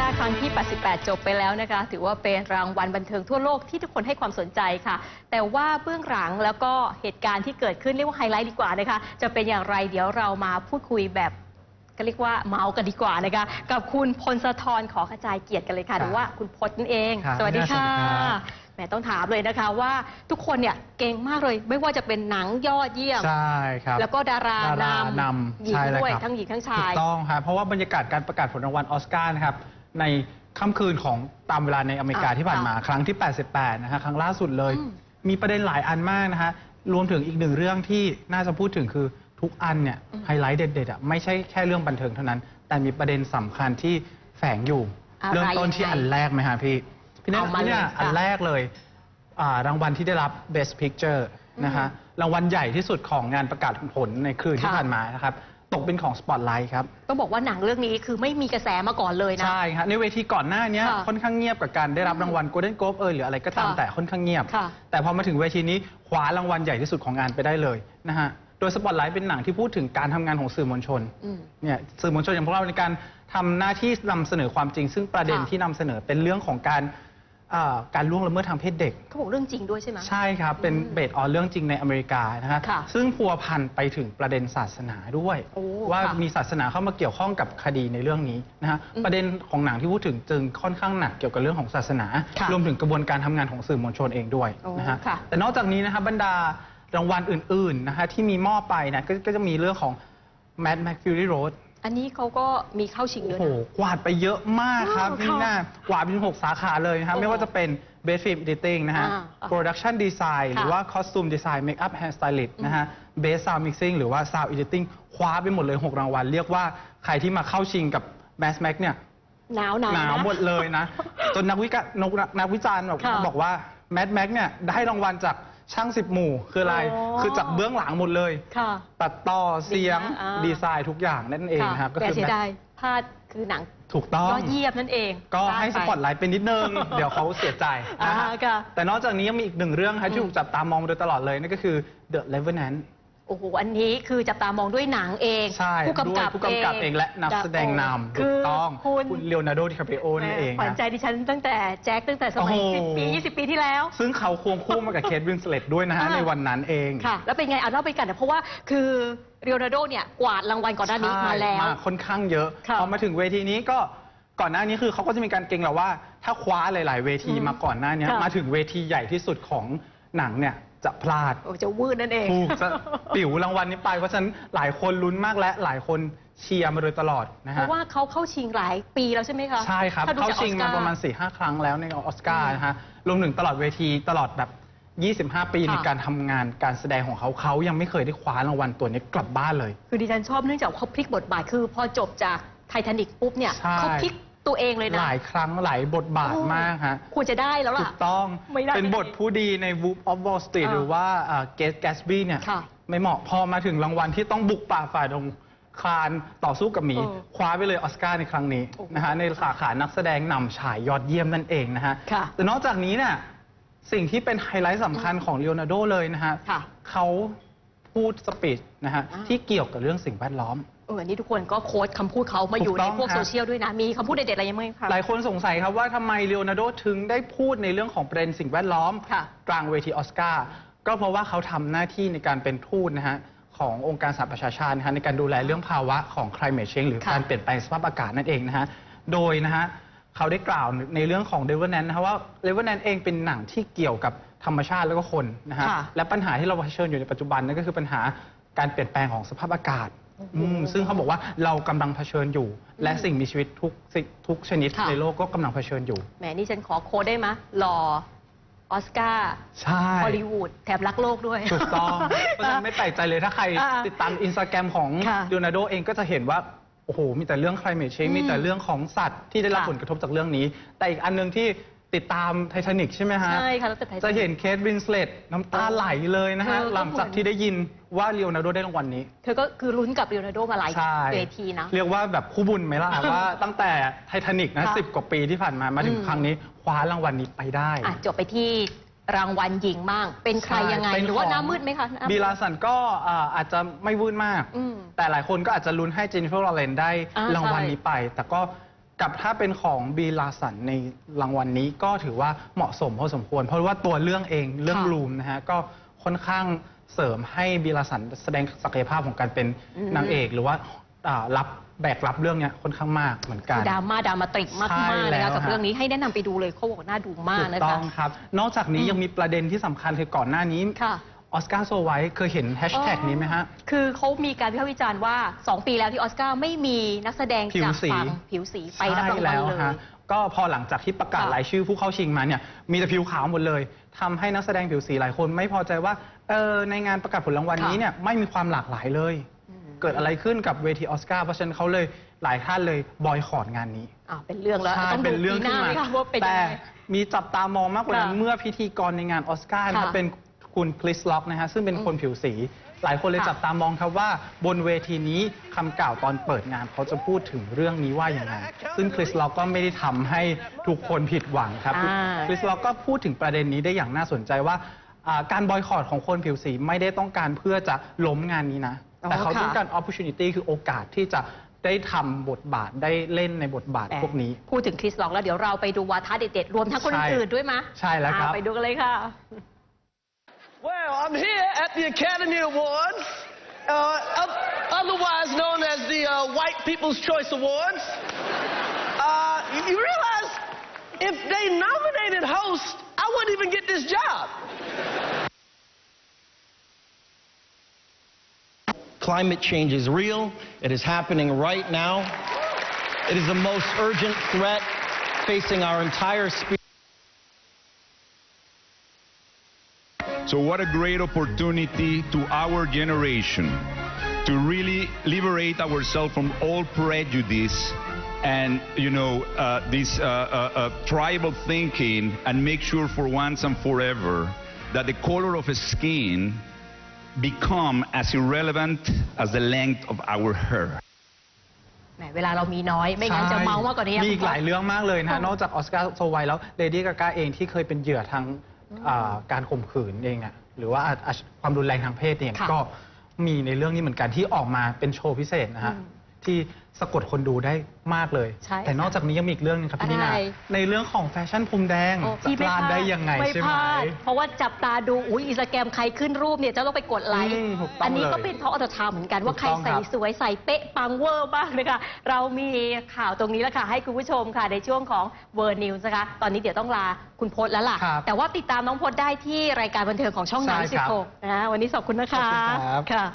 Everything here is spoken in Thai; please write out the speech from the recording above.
การ์ครั้งที่ 88 จบไปแล้วนะคะ ถือว่าเป็นรางวัลบันเทิงทั่วโลกที่ทุกคนให้ความสนใจค่ะ แต่ว่าเบื้องหลังแล้วก็เหตุการณ์ที่เกิดขึ้นเรียกว่าไฮไลท์ดีกว่านะคะ จะเป็นอย่างไรเดี๋ยวเรามาพูดคุยแบบก็เรียกว่าเมาส์กันดีกว่านะคะ กับคุณพลสะทรขอกระจายเกียรติกันเลยค่ะครับหรือว่าคุณพจน์นั่นเอง ครับสวัสดีค่ะสวัสดีครับ แหมต้องถามเลยนะคะว่าทุกคนเนี่ยเก่งมากเลย ไม่ว่าจะเป็นหนังยอดเยี่ยม ใช่ครับ แล้วก็ดาราดารานำนำหญิงใช่เลยด้วยครับ ทั้งหญิงทั้งชาถูยกต้องครับเพราะว่าบรรยากาศการประกาศผลรางวัลออสการ์นะครับ ในค่ำคืนของตามเวลาในอเมริกาอ่าที่ผ่านมาครั้งที่ 88 นะฮะครั้งล่าสุดเลย อืม มีประเด็นหลายอันมากนะฮะรวมถึงอีกหนึ่งเรื่องที่น่าจะพูดถึงคือทุกอันเนี่ยอืมไฮไลท์เด็ดๆอะไม่ใช่แค่เรื่องบันเทิงเท่านั้น แต่มีประเด็นสำคัญที่แฝงอยู่ อะไรเริ่มต้นที่ยังไงอันแรกไหมฮะพี่พี่เนี่ยเอามาเลยเนี่ยค่ะอันแรกเลยอ่ารางวัลที่ได้รับ Best Picture นะฮะรางวัลใหญ่ที่สุดของงานประกาศผลในคืนที่ค่ะ ผ่านมานะครับ ตกเป็นของ Spotlight ครับ ต้องบอกว่าหนังเรื่องนี้คือไม่มีกระแสมาก่อนเลยนะ ใช่ครับในเวทีก่อนหน้าเนี้ยค่ะค่อนข้างเงียบกับการได้รับรางวัล Golden Globe เอยหรืออะไรก็ตามค่ะแต่ค่อนข้างเงียบ ค่ะ แต่พอมาถึงเวทีนี้คว้ารางวัลใหญ่ที่สุดของงานไปได้เลยนะฮะโดย Spotlight เป็นหนังที่พูดถึงการทำงานของสื่อมวลชน อืม เนี่ยสื่อมวลชนอย่างพวกเราในการทำหน้าที่นำเสนอความจริง ซึ่งประเด็นค่ะที่นำเสนอเป็นเรื่องของการเอ่อการล่วงละเมิดทางเพศเด็ก เขาบอกเรื่องจริงด้วยใช่ไหม ใช่ครับ เป็นอืมเบสออนเรื่องจริงในอเมริกานะฮะค่ะซึ่งพัวพันไปถึงประเด็นศาสนาด้วย โอ้ว่าค่ะมีศาสนาเข้ามาเกี่ยวข้องกับคดีในเรื่องนี้นะฮะอืมประเด็นของหนังที่พูดถึงจึงค่อนข้างหนักเกี่ยวกับเรื่องของศาสนา ค่ะรวมถึงกระบวนการทำงานของสื่อมวลชนเองด้วยโอ้นะฮะค่ะ แต่นอกจากนี้นะครับบรรดารางวัลอื่นๆนะฮะที่มีมอบไปนะก็ก็จะมีเรื่องของ Mad Max Fury Road อันนี้เขาก็มีเข้าชิงด้โอ้วยโหนะ กวาดไปเยอะมากครับว้าวพี่ค่ะหน้ากวาดไปถึง6สาขาเลยนะครับ โอ้โหไม่ว่าจะเป็น Best Film Editing นะฮะ อ่า Production Design หรือว่า Costume Design Makeup Hair Stylist นะฮะ Best Sound Mixing หรือว่า Sound Editing คว้าไปหมดเลย 6 รางวัล เรียกว่าใครที่มาเข้าชิงกับ Mass Max เนี่ย หนาวหนาวหนาวนะหมดเลยนะ จนนักวิกะนักนักวิจารณ์บอกค่ะบอกว่า Mad Max เนี่ยได้รางวัลจาก ช่างสิบหมู่คืออะไร อ๋อคือจากเบื้องหลังหมดเลย ค่ะตัดต่อเสียงดีมากอ่า ดีไซน์ทุกอย่างนั่นเองนะครับแต่เสียดายพลาดคือหนังถูกต้อง ยอดเยี่ยมนั่นเองก็ให้พสลาดปอตไปไลท์เป็นนิดนึง เดี๋ยวเขาเสียใจนะฮะอ่าค่ะ แต่นอกจากนี้ยังมีอีกหนึ่งเรื่องครับที่อืมถูกจับตามองมาโดยตลอดเลยนั่นก็คือ The Revenant โอ้โห อันนี้คือจับตามองด้วยหนังเองใช่ผู้กำกับด้วยผู้กำกับเองและนักแสดงนำคืถูกต้องคุณคุณเลโอนาร์โดดิคาปิโอนั่นเองขวัญนะใจดิฉันตั้งแต่แจ็คตั้งแต่สมัยโอ้โห10ปี 20 ปีที่แล้ว ซึ่งเขาควงคู่มากับเคทวินสเลตด้วยนะฮะอ่าในวันนั้นเองค่ะ แล้วเป็นไงเอาเล่าไปกันนะเพราะว่าคือเรียลนาโดเนี่ยกวาดรางวัลก่อนหน้านี้ใช่มาแล้วมาค่อนข้างเยอะค่ะพอมาถึงเวทีนี้ก็ก่อนหน้านี้คือเขาก็จะมีการเก่งแหละว่า ถ้าคว้าหลาย ๆ เวทีอืมมาก่อนหน้านี้ค่ะมาถึงเวทีใหญ่ที่สุดของหนังเนี่ย จะพลาดโอ้จะวืดนั่นเองถูกจะปิ๋วรางวัลนี้ไป เพราะฉะนั้นหลายคนลุ้นมากและหลายคนเชียร์มาโดยตลอดนะเพฮะราะว่าเขาเข้าชิงหลายปีแล้วใช่ไหมคะใช่ครับ ถ้ดูเข้าจกชิงมาออสกประมาณ4ี่ห้าครั้งแล้วในออสการ์อืมนะฮะรวมถึงตลอดเวทีตลอดแบบ 25 ปีค่ะในการทำงานการแสดงของเขาเขายังไม่เคยได้คว้ารางวัลตัวนี้กลับบ้านเลย คือดิฉันชอบเนื่องจากเขาพลิกบทบาทคือ พอจบจากไททานิกปุ๊บเนี่ยใช่ เขาพลิก ตัวเองเลยนะ หลายครั้งหลายบทบาทโอ้มากฮะควรจะได้แล้วถูล่ะกต้อง ไม่ได้เป็นบทผู้ดีใน Wolf of Wall Street อ่าหรือว่าเกสแกสบี้เนี่ยค่ะไม่เหมาะพอมาถึงรางวัลที่ต้องบุกป่าฝ่าดงคลานต่อสู้กับหมีเออคว้าไปเลยออสการ์ในครั้งนี้โอ้โหนะฮะในสาขานักแสดงนำฉายยอดเยี่ยมนั่นเองนะฮะค่ะแต่นอกจากนี้เนี่ยสิ่งที่เป็นไฮไลท์สำคัญของเลโอนาร์โดเลยนะฮะค่ะเขาพูดสปีชนะฮะอ่าที่เกี่ยวกับเรื่องสิ่งแวดล้อมเอออันนี้ทุกคนก็โค้ดคำพูดเขามาอยู่ถูกในต้องพวกครับโซเชียลด้วยนะ มีคำพูดเด็ดๆอะไรยังไงคะหลายคนสงสัยครับว่าทำไมเลโอนาร์โดถึงได้พูดในเรื่องของประเด็นสิ่งแวดล้อมค่ะกลางเวทีออสการ์ก็เพราะว่าเขาทำหน้าที่ในการเป็นทูตนะฮะขององค์การสหประชาชาตินะฮะในการดูแลเรื่องภาวะของ climate change หรือค่ะการเปลี่ยนแปลงสภาพอากาศนั่นเองนะฮะโดยนะฮะเขาได้กล่าวในเรื่องของ d e v e n a n t นะฮะว่า d e v e n a n t เองเป็นหนังที่เกี่ยวกับธรรมชาติแล้วก็คนนะฮะค่ะและปัญหาที่เราเผชิญอยู่ในปัจจุบันนั่นก็คือปัญหาการเปลี่ยนแปลงของสภาพอากาศโอ้โหอืมซึ่งเขาบอกว่าเรากำลังเผชิญอยู่ และสิ่งมีชีวิตทุกสิ่งทุกชนิดค่ะ ในโลกก็กำลังเผชิญอยู่ แหมนี่ฉันขอโค้ดได้ไหมยหล่อออสการ์ใช่ ฮอลลีวูดแถบรักโลกด้วย ถูกต้อง เพราะฉะนั้นไม่แปลกใจเลยถ้าใครอ่าติดตามอินสตาแกรมของค่ะเลโอนาร์โดเองก็จะเห็นว่า โอ้โห มีแต่เรื่อง climate change อืมมีแต่เรื่องของสัตว์ที่ได้รับค่ะผลกระทบจากเรื่องนี้ แต่อีกอันหนึงที่ ติดตามไททานิกใช่ไหมฮะ ใช่ค่ะแล้วแต่ไทยจะเห็นเคทวินสเลตน้ำตาไหลเลยนะฮะ เออก็หลังจากที่ได้ยินว่าเลโอนาร์โดได้รางวัลนี้ เธอก็คือลุ้นกับเรียลนาโดมาหลายใช่ เวทีนะ เรียกว่าแบบคู่บุญไหมล่ะ ว่าตั้งแต่ไททานิกนะค่ะสิบกว่าปีที่ผ่านมามาถึงอืม ครั้งนี้คว้ารางวัลนี้ไปได้ อะจบไปที่รางวัลหญิงบ้าง เป็นใครยังไง ใช่เป็นหรือว่าของหน้ามืดไหมคะหน้ามืดบีลาสันก็อ่าอาจจะไม่วื่นมาก อืม แต่หลายคนก็อาจจะลุ้นให้เจนนิเฟอร์ลอเรนได้อ่ารางวัลใช่นี้ไป แต่ก็ กับถ้าเป็นของบีลาสันในรางวัลนี้ก็ถือว่าเหมาะสมพอสมควร เพราะว่าตัวเรื่องเองเรื่องค่ะรูมนะฮะก็ค่อนข้างเสริมให้บีลาสันแสดงศักยภาพของการเป็นอืม นางเอก หรือว่าอ่ารับแบกรับเรื่องเนี้ยค่อนข้างมากเหมือนกัน ดราม่าดรามาตริกมากใช่มากเลยแล้นะวกับฮะ เรื่องนี้ให้แนะนำไปดูเลยเขาบอกว่าน่าดูมากถูกนะต้คะองครับ นอกจากนี้อืม ยังมีประเด็นที่สำคัญคือก่อนหน้านี้ ค่ะ ออสการ์โซไวท์เคยเห็นแฮชแท็กนี้ไหมฮะ คือเขามีการวิพากษ์วิจารณ์ว่า 2 ปีแล้วที่ออสการ์ไม่มีนักแสดงผิวจากสีฝั่งผิวสีไปรับรางวัลใช่แล้วเลยฮะก็พอหลังจากที่ประกาศค่ะรายชื่อผู้เข้าชิงมาเนี่ยมีแต่ผิวขาวหมดเลยทำให้นักแสดงผิวสีหลายคนไม่พอใจว่าเออในงานประกาศผลรางวัลนี้เนี่ยไม่มีความหลากหลายเลยอืมเกิดอะไรขึ้นกับเวทีออสการ์เพราะฉะนั้นเขาเลยหลายท่านเลยบอยคอรดงานนี้อ่าเป็นเรื่องแล้วใช่ต้องเป็ดูนเรื่องปีหขึ้นน้ามาไหมคะว่าเป็นยังแต่ไงมีจับตามองมากกว่านั้นค่ะเมื่อพิธีกรในงานออสการ์นะครับค่ะเป็น คุณคริสล็อกนะฮะซึ่งเป็นอืมคนผิวสี หลายคนเลยค่ะ จับตามองครับว่าบนเวทีนี้คำกล่าวตอนเปิดงานเขาจะพูดถึงเรื่องนี้ว่าอย่างไรซึ่งคริสล็อกก็ไม่ได้ทำให้ทุกคนผิดหวังครับ อ่า คริสล็อกก็พูดถึงประเด็นนี้ได้อย่างน่าสนใจว่าอ่าการบอยคอรดของคนผิวสีไม่ได้ต้องการเพื่อจะล้มงานนี้นะอ๋อแต่เขาค่ะต้องการ opportunity คือโอกาสที่จะได้ทำบทบาทได้เล่นในบทบาทพวกนี้ พูดถึงคริสล็อกแล้วเดี๋ยวเราไปดูวาทะเด็ดๆ รวมทั้งคนใช่ อื่นๆด้วยมะใช่แล้วครับ อ่าไปดูกันเลยค่ะ Well, I'm here at the Academy Awards, uh, otherwise known as the uh, White People's Choice Awards. Uh, you realize if they nominated host, I wouldn't even get this job. Climate change is real. It is happening right now. It is the most urgent threat facing our entire species. So, what a great opportunity to our generation to really liberate ourselves from all prejudice and, you know, uh, this uh, uh, uh, tribal thinking and make sure for once and forever that the color of skin become as irrelevant as the length of our hair. แหมเวลาเรามีน้อย ไม่งั้นจะเมามากกว่านี้ มีอีกหลายเรื่องมากเลยนะ ค่ะ นอกจากออสการ์โซไวท์แล้วเลดี้กากาเองที่เคยเป็นเหยื่อทาง อ่าการข่มขืนเองอะหรือว่าอาอาความรุนแรงทางเพศเองค่ะ ก็มีในเรื่องนี้เหมือนกันที่ออกมาเป็นโชว์พิเศษนะฮะอืม ที่สะกดคนดูได้มากเลย ใช่แต่นอกจากนี้ยังมีอีกเรื่องนึงครับพี่นินาอะไร ในเรื่องของแฟชั่นพรมแดงโอ้จะพี่พลาดได้ยังไงไม่ใช่พไหมลาดเพราะว่าจับตาดูอุ้ยอินสตาแกรมใครขึ้นรูปเนี่ยจะต้องไปกดไลค์อืมถูกต้องอันนี้ก็เลยเป็นท็อปอัตทาเหมือนกันว่าถูกใครต้องใส่ครับสวยใส่เป๊ะปังเวอร์บ้างนะคะเรามีข่าวตรงนี้แล้วค่ะ ให้คุณผู้ชมค่ะ ในช่วงของเวอร์นิวส์นะคะ ตอนนี้เดี๋ยวต้องลาคุณพจน์แล้วล่ะ ครับแต่ว่าติดตามน้องพจน์ได้ที่รายการบันเทิงของช่องใช่นายสิครับบหกนะวันนี้ขอบคุณนะคะขอบคุณครับ ค่ะ